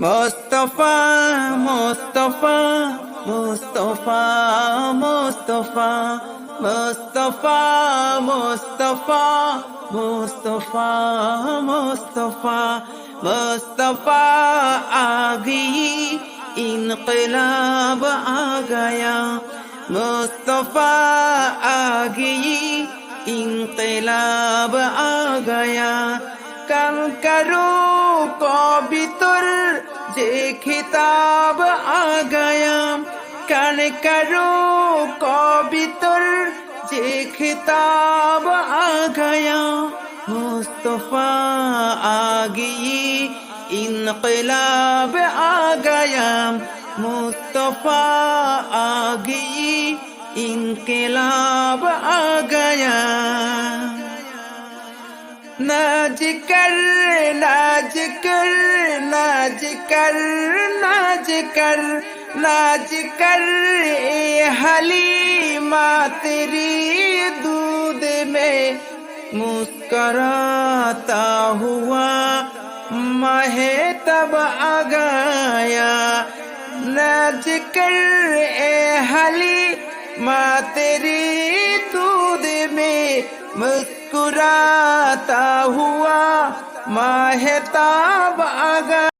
মোস্তফা মোস্তফা মোস্তফা মোস্তফা মোস্তফা মোস্তফা মোস্তফা মোস্তফা মোস্তফা আগি انقلاب آ گیا مصطفیٰ آ گئی انقلاب آ گیا کم کرو کو بھی تو जे खिताब आ गया कल करो कबितर जे खिताब आ गया मुस्तफा आ गई इनकलाब आ गया मुस्तफा आ गई इनकलाब आ गया नाज कर नाज कर नाज कर नाज कर नाज कर ए हलीमा तेरी दूध में। मुस्कराता हुआ महे तब आ गया। नाज कर ए हली माँ तेरी दूध में। मुस्कुराता हुआ माहेताब आ गया।